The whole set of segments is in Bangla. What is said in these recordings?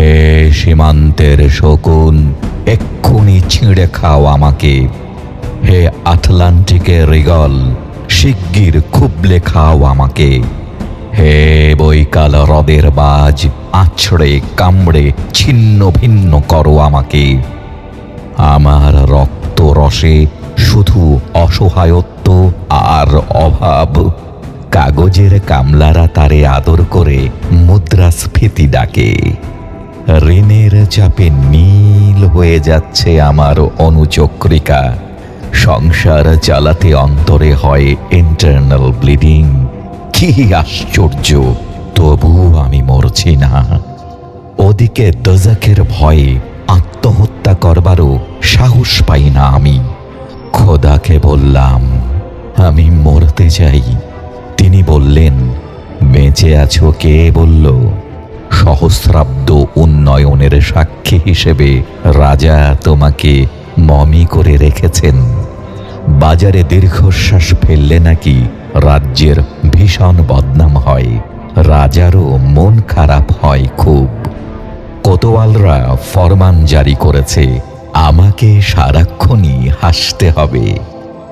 হে সীমান্তের শকুন, এক্ষুনি ছিঁড়ে খাও আমাকে। হে আটলান্টিকের রিগল, শিগগির খুবলে খাও আমাকে। হে বৈকাল হ্রদের বাজ, আছড়ে কামড়ে ছিন্ন ভিন্ন করো আমাকে। আমার রক্ত রসে শুধু অসহায়ত্ব আর অভাব। কাগজের কামলারা তারে আদর করে মুদ্রাস্ফীতি ডাকে। ঋণের চাপে নীল হয়ে যাচ্ছে আমার অনুচক্রিকা। সংসার চালাতে অন্তরে হয় ইন্টারনাল ব্লিডিং কি আশ্চর্য তবু আমি মরছি না। ওদিকে দজাকের ভয়ে আত্মহত্যা করবারও সাহস পাই না আমি। খোদাকে বললাম, আমি মরতে চাই। তিনি বললেন, বেঁচে আছো? কে বলল সহস্রাব্দ উন্নয়নের সাক্ষী হিসেবে রাজা তোমাকে মমি করে রেখেছেন। বাজারে দীর্ঘশ্বাস ফেললে নাকি রাজ্যের ভীষণ বদনাম হয়। রাজারও মন খারাপ হয় খুব। কোতোয়ালরা ফরমান জারি করেছে, আমাকে সারাক্ষণই হাসতে হবে।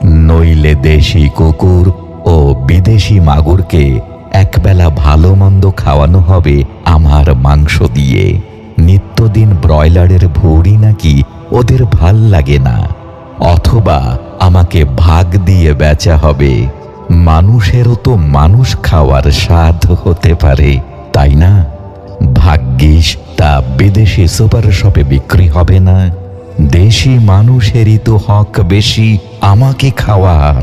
নইলে দেশি কুকুর ও বিদেশি মাগুরকে একবেলা ভালো মন্দ খাওয়ানো হবে আমার মাংস দিয়ে। নিত্যদিন ব্রয়লারের ভুড়ি নাকি ওদের ভালো লাগে না। অথবা আমাকে ভাগ দিয়ে বেচা হবে। মানুষেরও তো মানুষ খাওয়ার স্বাদ হতে পারে, তাই না? ভাগ্যিস তা বিদেশি সুপার শপে বিক্রি হবে না। দেশি মানুষেরই তো হক বেশি আমাকে খাওয়ার।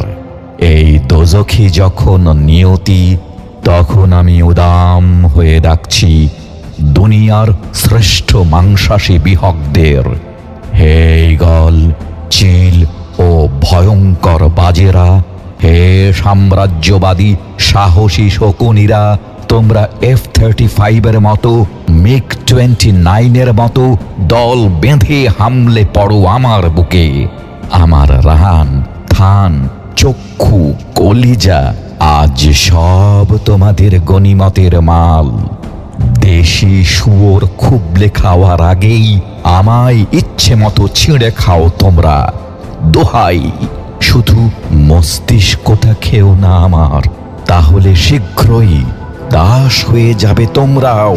এই দোজখি যখন নিয়তি তখন আমি উদাম হয়ে ডাকছি, দুনিয়ার শ্রেষ্ঠ মাংসাশী বিহকদের, হে গল চিল ও ভয়ঙ্কর বাজেরা, হে সাম্রাজ্যবাদী, সাহসী শকুনিরা, তোমরা এফ থার্টি ফাইভের মতো মিক টোয়েন্টি নাইনের মতো দল বেঁধে হামলে পড়ো আমার বুকে। আমার রান থান, চক্ষু, কলিজা আজ সব তোমাদের গনিমতের মাল। দেশি শুয়োর খুবলে খাওয়ার আগেই আমায় ইচ্ছে মতো ছিঁড়ে খাও তোমরা। দোহাই, শুধু মস্তিষ্কটা খেও না আমার, তাহলে শীঘ্রই দাস হয়ে যাবে তোমরাও।